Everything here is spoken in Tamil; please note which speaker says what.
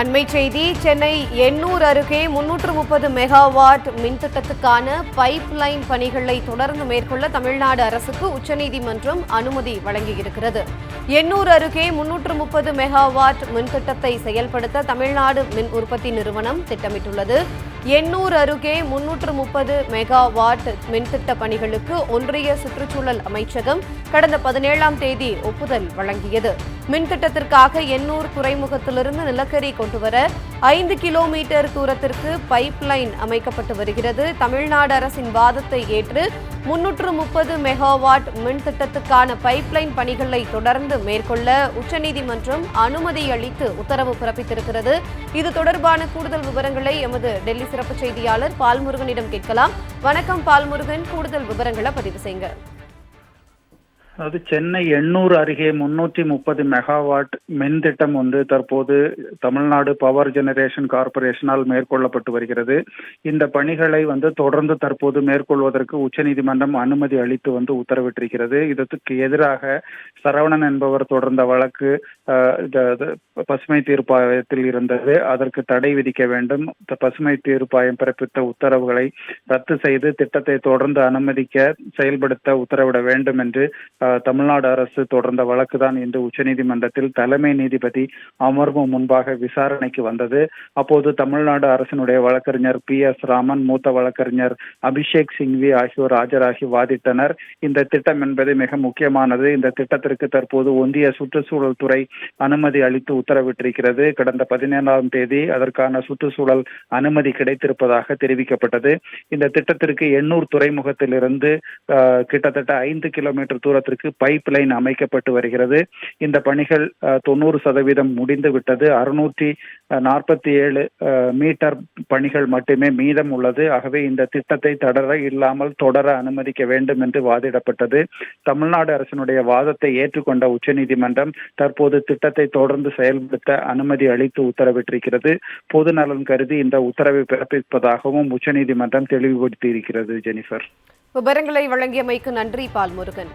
Speaker 1: அண்மை செய்தி சென்னை எண்ணூர் அருகே முன்னூற்று முப்பது மெகாவாட் மின் திட்டத்துக்கான பைப் லைன் பணிகளை தொடர்ந்து மேற்கொள்ள தமிழ்நாடு அரசுக்கு உச்சநீதிமன்றம் அனுமதி வழங்கியிருக்கிறது. எண்ணூர் அருகே முன்னூற்று முப்பது மெகாவாட் மின் திட்டத்தை செயல்படுத்த தமிழ்நாடு மின் உற்பத்தி நிறுவனம் திட்டமிட்டுள்ளது. எண்ணூர் அருகே முன்னூற்று முப்பது மெகாவாட் மின்திட்ட பணிகளுக்கு ஒன்றிய சுற்றுச்சூழல் அமைச்சகம் கடந்த பதினேழாம் தேதி ஒப்புதல் வழங்கியது. மின் திட்டத்திற்காக எண்ணூர் துறைமுகத்திலிருந்து நிலக்கரி கொண்டுவர ஐந்து கிலோமீட்டர் தூரத்திற்கு பைப் லைன் அமைக்கப்பட்டு வருகிறது. தமிழ்நாடு அரசின் வாதத்தை ஏற்று முன்னூற்று முப்பது மெகாவாட் மின் திட்டத்துக்கான பைப்லைன் பணிகளை தொடர்ந்து மேற்கொள்ள உச்சநீதிமன்றம் அனுமதி அளித்து உத்தரவு பிறப்பித்திருக்கிறது. இது தொடர்பான கூடுதல் விவரங்களை எமது டெல்லி சிறப்பு செய்தியாளர் பால்முருகனிடம் கேட்கலாம். வணக்கம் பால்முருகன். கூடுதல் விவரங்களை பதிவு செய்யுங்க
Speaker 2: அதாவது சென்னை எண்ணூர் அருகே முன்னூற்றி முப்பது மெகாவாட் மின் திட்டம் வந்து தற்போது தமிழ்நாடு பவர் ஜெனரேஷன் கார்பரேஷனால் மேற்கொள்ளப்பட்டு வருகிறது. இந்த பணிகளை வந்து தொடர்ந்து தற்போது மேற்கொள்வதற்கு உச்சநீதிமன்றம் அனுமதி அளித்து வந்து உத்தரவிட்டிருக்கிறது. இதற்கு எதிராக சரவணன் என்பவர் தொடர்ந்த வழக்கு பசுமை தீர்ப்பாயத்தில் இருந்தது. அதற்கு தடை விதிக்க வேண்டும். பசுமை தீர்ப்பாயம் பிறப்பித்த உத்தரவுகளை ரத்து செய்து திட்டத்தை தொடர்ந்து அனுமதிக்க செயல்படுத்த உத்தரவிட வேண்டும் என்று தமிழ்நாடு அரசு தொடர்ந்த வழக்கு தான் இன்று உச்சநீதிமன்றத்தில் தலைமை நீதிபதி அமர்வு முன்பாக விசாரணைக்கு வந்தது. அப்போது தமிழ்நாடு அரசினுடைய வழக்கறிஞர் பி எஸ் ராமன் மூத்த வழக்கறிஞர் அபிஷேக் சிங்வி ஆகியோர் ஆஜராகி வாதிட்டனர். இந்த திட்டம் என்பது மிக முக்கியமானது. இந்த திட்டத்திற்கு தற்போது ஒன்றிய சுற்றுச்சூழல் துறை அனுமதி அளித்து உத்தரவிட்டிருக்கிறது. கடந்த பதினேழாம் தேதி அதற்கான சுற்றுச்சூழல் அனுமதி கிடைத்திருப்பதாக தெரிவிக்கப்பட்டது. இந்த திட்டத்திற்கு எண்ணூர் துறைமுகத்திலிருந்து கிட்டத்தட்ட ஐந்து கிலோமீட்டர் தூரத்திற்கு பைப் லைன் அமைக்கப்பட்டு வருகிறது. இந்த பணிகள் தொண்ணூறு சதவீதம் முடிந்து விட்டது. அறுநூற்றி நாற்பத்தி ஏழு மீட்டர் பணிகள் மட்டுமே மீதம் உள்ளது. ஆகவே இந்த திட்டத்தை தொடர இல்லாமல் தொடர அனுமதிக்க வேண்டும் என்று வாதிடப்பட்டது. தமிழ்நாடு அரசினுடைய வாதத்தை ஏற்றுக்கொண்ட உச்சநீதிமன்றம் தற்போது திட்டத்தை தொடர்ந்து செயல்படுத்த அனுமதி அளித்து உத்தரவிட்டிருக்கிறது. பொது நலன் கருதி இந்த உத்தரவை பிறப்பிப்பதாகவும் உச்சநீதிமன்றம் தெளிவுபடுத்தியிருக்கிறது ஜெனிஃபர்.
Speaker 1: விவரங்களை வழங்கியமைக்கு நன்றி பால் முருகன்